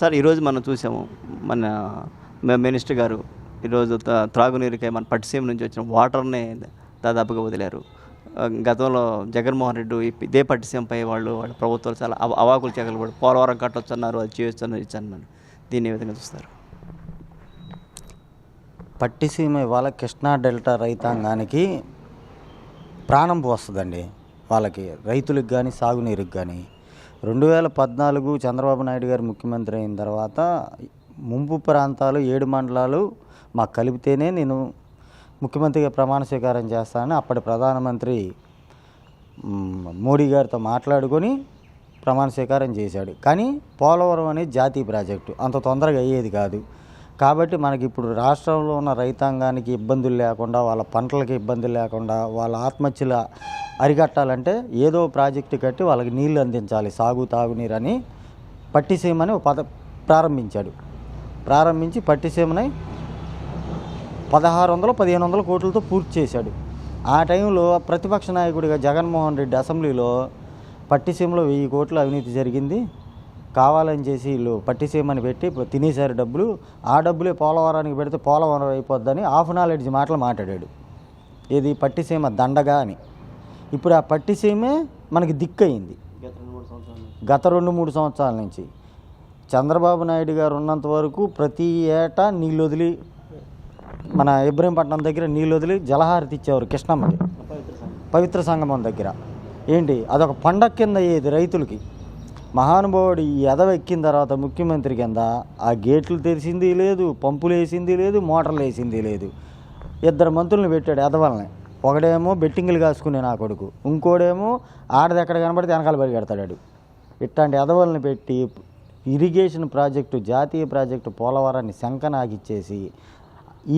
Sir ఈరోజు మనం చూసాము మన మినిస్టర్ గారు ఈరోజు త- త్రాగునీరుకై మన పట్టిసీమ నుంచి వచ్చిన వాటర్నే దాదాపుగా వదిలారు. గతంలో జగన్మోహన్ రెడ్డి ఇదే పట్టిసీమపై వాళ్ళు వాళ్ళ ప్రభుత్వాలు చాలా అవ- అవాకులు చెగలు పడి పోలవరం కట్టొచ్చున్నారు అది చేయొచ్చు ఇచ్చాను దీన్ని ఏ విధంగా చూస్తారు? పట్టిసీమ ఇవాళ కృష్ణా డెల్టా రైతాంగానికి ప్రాణం పోస్తుందండి వాళ్ళకి. రైతులకు కానీ సాగునీరుకి కానీ రెండు వేల పద్నాలుగు చంద్రబాబు నాయుడు గారు ముఖ్యమంత్రి అయిన తర్వాత ముంపు ప్రాంతాలు ఏడు మండలాలు మాకు కలిపితేనే నేను ముఖ్యమంత్రిగా ప్రమాణ స్వీకారం చేస్తానని అప్పటి ప్రధానమంత్రి మోడీ గారితో మాట్లాడుకొని ప్రమాణ స్వీకారం చేశాడు. కానీ పోలవరం అనేది జాతీయ ప్రాజెక్టు. అంత తొందరగా అయ్యేది కాదు. కాబట్టి మనకి ఇప్పుడు రాష్ట్రంలో ఉన్న రైతాంగానికి ఇబ్బందులు లేకుండా వాళ్ళ పంటలకి ఇబ్బందులు లేకుండా వాళ్ళ ఆత్మహత్యల అరికట్టాలంటే ఏదో ప్రాజెక్టు కట్టి వాళ్ళకి నీళ్ళు అందించాలి సాగు తాగునీరు అని పట్టిసీమని పద ప్రారంభించాడు. ప్రారంభించి పట్టిసీమని పదహారు వందల పదిహేను వందల కోట్లతో పూర్తి చేశాడు. ఆ టైంలో ప్రతిపక్ష నాయకుడిగా జగన్మోహన్ రెడ్డి అసెంబ్లీలో పట్టిసీమలో వెయ్యి కోట్ల అవినీతి జరిగింది. కావాలని చేసి వీళ్ళు పట్టిసీమని పెట్టి తినేశారు డబ్బులు. ఆ డబ్బులే పోలవరానికి పెడితే పోలవరం అయిపోద్దని హాఫ్ నాలెడ్జ్ మాటలు మాట్లాడాడు. ఇది పట్టిసీమ దండగా అని. ఇప్పుడు ఆ పట్టిసీమే మనకి దిక్కయింది. గత రెండు మూడు సంవత్సరాల నుంచి. చంద్రబాబు నాయుడు గారు ఉన్నంత వరకు ప్రతి ఏటా నీళ్ళు వదిలి మన ఇబ్రహీంపట్నం దగ్గర నీళ్ళు వదిలి జలహారతి ఇచ్చేవారు కృష్ణమ్మకి పవిత్ర సంగమం దగ్గర. ఏంటి? అదొక పండగ కింద అయ్యేది రైతులకి. మహానుభావుడు ఈ ఎదవ ఎక్కిన తర్వాత ముఖ్యమంత్రి కింద ఆ గేట్లు తెరిచింది లేదు పంపులు వేసింది లేదు మోటార్లు వేసింది లేదు. ఇద్దరు మంత్రులను పెట్టాడు ఎదవల్ని. ఒకడేమో బెట్టింగులు కాసుకునే నా కొడుకు. ఇంకోడేమో ఆడది ఎక్కడ కనబడితే వెనకాల పరిగెడతాడు ఇట్లాంటి ఎదవల్ని పెట్టి ఇరిగేషన్ ప్రాజెక్టు జాతీయ ప్రాజెక్టు పోలవరాన్ని శంకనాగిచ్చేసి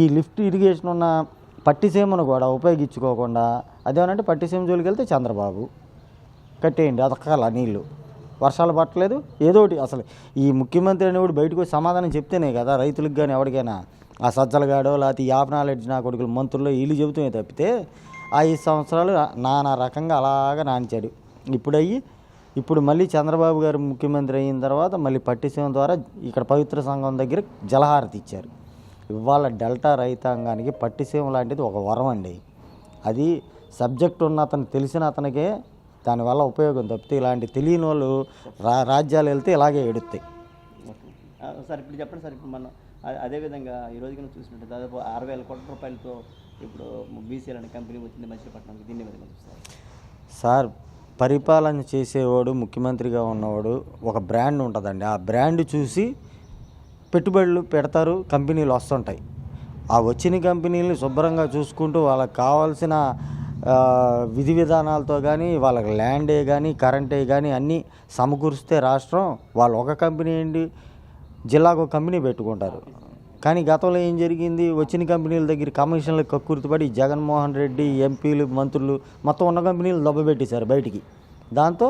ఈ లిఫ్ట్ ఇరిగేషన్ ఉన్న పట్టిసీమను కూడా ఉపయోగించుకోకుండా అదేమనంటే పట్టిసీమ జోలికి వెళ్తే చంద్రబాబు కట్టేయండి అతకాల నీళ్ళు. వర్షాలు పట్టలేదు. ఏదో ఒకటి అసలు ఈ ముఖ్యమంత్రి అనేవాడు బయటకు వచ్చి సమాధానం చెప్తేనే కదా రైతులకు కానీ ఎవరికైనా ఆ సజ్జలగాడో లేకపోతే ఈ నాలెడ్జ్ నా కొడుకులు మంత్రుల్లో వీళ్ళు చెబుతూనే తప్పితే ఆ ఐదు సంవత్సరాలు నానా రకంగా అలాగా నాంచాడు. ఇప్పుడయ్యి ఇప్పుడు మళ్ళీ చంద్రబాబు గారు ముఖ్యమంత్రి అయిన తర్వాత మళ్ళీ పట్టిసీమ ద్వారా ఇక్కడ పవిత్ర సంఘం దగ్గర జలహారతి ఇచ్చారు. ఇవాళ డెల్టా రైతాంగానికి పట్టిసీమ లాంటిది ఒక వరం అండి. అది సబ్జెక్ట్ ఉన్న అతను తెలిసిన అతనికే దానివల్ల ఉపయోగం తప్పితే ఇలాంటి తెలియని వాళ్ళు రా రాజ్యాలు వెళ్తే ఇలాగే ఎడుతాయి సార్ ఇప్పుడు చెప్పండి సార్ ఇప్పుడు మనం అదేవిధంగా ఈ రోజు కనుక చూసినట్టు దాదాపు ఆరు వేల కోట్ల రూపాయలతో ఇప్పుడు బీసీఎల్ అనే కంపెనీ వచ్చింది మచిలీపట్నంకి. దీన్ని విధంగా చూస్తారు సార్ పరిపాలన చేసేవాడు ముఖ్యమంత్రిగా ఉన్నవాడు ఒక బ్రాండ్ ఉంటుందండి. ఆ బ్రాండ్ చూసి పెట్టుబడులు పెడతారు కంపెనీలు వస్తుంటాయి. ఆ వచ్చిన కంపెనీలు శుభ్రంగా చూసుకుంటూ వాళ్ళకి కావాల్సిన విధి విధానాలతో కానీ వాళ్ళకి ల్యాండే కానీ కరెంటే కానీ అన్నీ సమకూరిస్తే రాష్ట్రం వాళ్ళు ఒక కంపెనీ ఏంటి జిల్లాకు ఒక కంపెనీ పెట్టుకుంటారు. కానీ గతంలో ఏం జరిగింది? వచ్చిన కంపెనీల దగ్గర కమిషన్లకు కక్కుర్తిపడి జగన్మోహన్ రెడ్డి ఎంపీలు మంత్రులు మొత్తం ఉన్న కంపెనీలు దెబ్బపెట్టేశారు బయటికి. దాంతో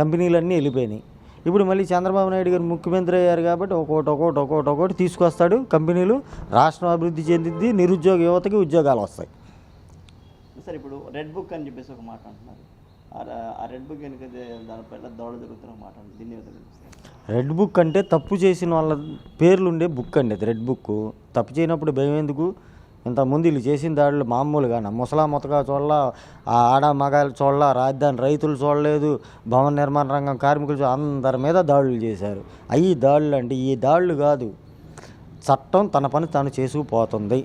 కంపెనీలన్నీ వెళ్ళిపోయినాయి. ఇప్పుడు మళ్ళీ చంద్రబాబు నాయుడు గారు ముఖ్యమంత్రి అయ్యారు కాబట్టి ఒక్కోటి ఒక్కోటి ఒక్కోటి ఒక్కోటి తీసుకొస్తాడు. కంపెనీలు రాష్ట్రం అభివృద్ధి చెందిద్ది నిరుద్యోగ యువతకి ఉద్యోగాలు వస్తాయి. సార్ ఇప్పుడు రెడ్ బుక్ అని చెప్పేసి ఒక మాట అంటున్నారు. ఆ రెడ్ బుక్ వెనుక దానిపైన దౌడ జరుగుతున్న మాట దీన్ని రెడ్ బుక్ అంటే తప్పు చేసిన వాళ్ళ పేర్లు ఉండే బుక్ అండి అది రెడ్ బుక్ తప్పు చేయనప్పుడు భయం ఎందుకు? ఇంతకుముందు వీళ్ళు చేసిన దాడులు మామూలుగా ముసలా మొతగా చూడాల ఆ ఆడ మగాలు చూడాల రాజధాని రైతులు చూడలేదు భవన నిర్మాణ రంగం కార్మికులు అందరి మీద దాడులు చేశారు. అవి దాడులు అంటే ఈ దాడులు కాదు. చట్టం తన పని తాను చేసుకుపోతుంది.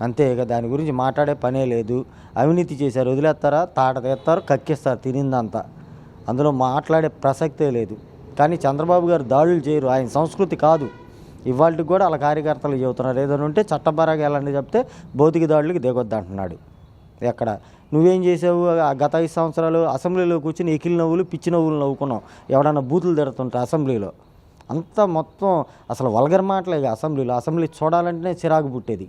అంతే ఇక దాని గురించి మాట్లాడే పనే లేదు. అవినీతి చేశారు వదిలేస్తారా? తాట తీస్తారు కక్కిస్తారు తినిందంతా అందులో మాట్లాడే ప్రసక్తే లేదు. కానీ చంద్రబాబు గారు దాడులు చేయరు ఆయన సంస్కృతి కాదు. ఇవాళకి కూడా వాళ్ళ కార్యకర్తలు చెబుతున్నారు. ఏదైనా ఉంటే చట్టపరంగా వెళ్ళండి చెప్తే భౌతిక దాడులకి దిగొద్దు అంటున్నాడు. ఎక్కడ? నువ్వేం చేసావు? ఆ గత ఐదు సంవత్సరాలు అసెంబ్లీలో కూర్చుని ఎకిలి నవ్వులు పిచ్చి నవ్వులు నవ్వుకున్నావు. ఎవడన్నా బూతులు తిడుతుంటే అసెంబ్లీలో? అంతా మొత్తం అసలు వల్గర్ మాటలే అసెంబ్లీలో. అసెంబ్లీ చూడాలంటేనే చిరాకు పుట్టేది.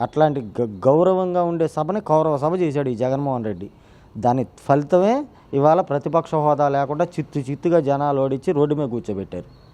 అట్లాంటి గ- గౌరవంగా ఉండే సభని కౌరవ సభ చేశాడు ఈ జగన్మోహన్ రెడ్డి. దాని ఫలితమే ఇవాళ ప్రతిపక్ష హోదా లేకుండా చిత్తు చిత్తుగా జనాలు ఓడించి రోడ్డు మీద కూర్చోబెట్టారు.